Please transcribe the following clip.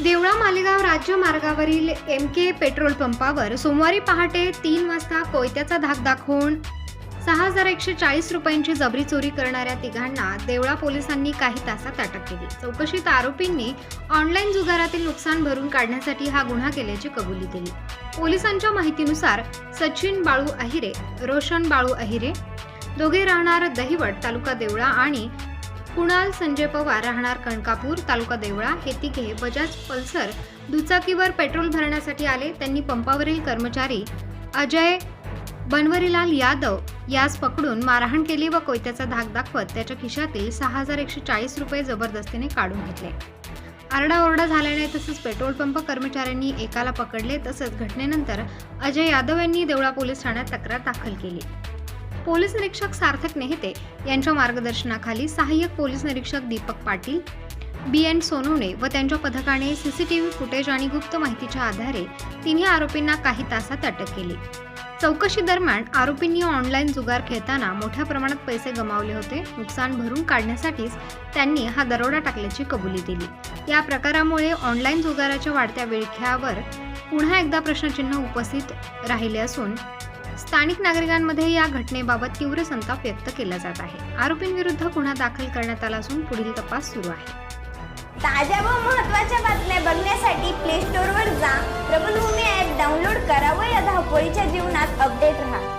देवळा मालेगाव राज्य मार्गावरील एम के पेट्रोल पंपावर सोमवारी पहाटे तीन वाजता कोयत्याचा धाक दाखवून सहा हजार एकशे चाळीस रुपयांची जबरी चोरी करणाऱ्या तिघांना देवळा पोलिसांनी काही तासात अटक केली. चौकशीत आरोपींनी ऑनलाईन जुगारातील नुकसान भरून काढण्यासाठी हा गुन्हा केल्याची कबुली दिली. पोलिसांच्या माहितीनुसार सचिन बाळू अहिरे रोशन बाळू अहिरे दोघे राहणार दहिवट तालुका देवळा आणि कुणाल संजय पवार राहणार कणकापूर तालुका देवळा हे तिघे बजाज पल्सर दुचाकीवर पेट्रोल भरण्यासाठी आले. त्यांनी पंपावरील कर्मचारी अजय बनवरीलाल यादव यास पकडून मारहाण केली व कोयत्याचा धाक दाखवत त्याच्या खिशातील सहा हजार एकशे चाळीस रुपये जबरदस्तीने काढून घेतले. आरडाओरडा झाल्याने तसंच पेट्रोल पंप कर्मचाऱ्यांनी एकाला पकडले. तसंच घटनेनंतर अजय यादव यांनी देवळा पोलीस ठाण्यात तक्रार दाखल केली. पोलीस निरीक्षक सार्थक नेहते यांच्या मार्गदर्शनाखाली सहाय्यक पोलीस निरीक्षक दीपक पाटील बी एन सोनवणे व त्यांच्या पथकाने सीसीटीव्ही फुटेज आणि गुप्त माहितीच्या आधारे तिन्ही आरोपींना काही तासात अटक केली. चौकशी दरम्यान आरोपींनी ऑनलाईन जुगार खेळताना मोठ्या प्रमाणात पैसे गमावले होते. नुकसान भरून काढण्यासाठीच त्यांनी हा दरोडा टाकल्याची कबुली दिली. या प्रकारामुळे ऑनलाईन जुगाराच्या वाढत्या विळख्यावर पुन्हा एकदा प्रश्नचिन्ह उपस्थित राहिले असून स्थानिक नागरिकांमध्ये या घटनेबाबत तीव्र संताप व्यक्त केला जात आहे. आरोपींविरुद्ध गुन्हा दाखल करण्यात आला असून पुढील तपास सुरू आहे. ताज्या व महत्त्वाच्या बातम्या बघण्यासाठी प्ले स्टोअरवर जा. प्रबलभूमी ॲप डाउनलोड करा व या धावपळीच्या जीवनात अपडेट राहा.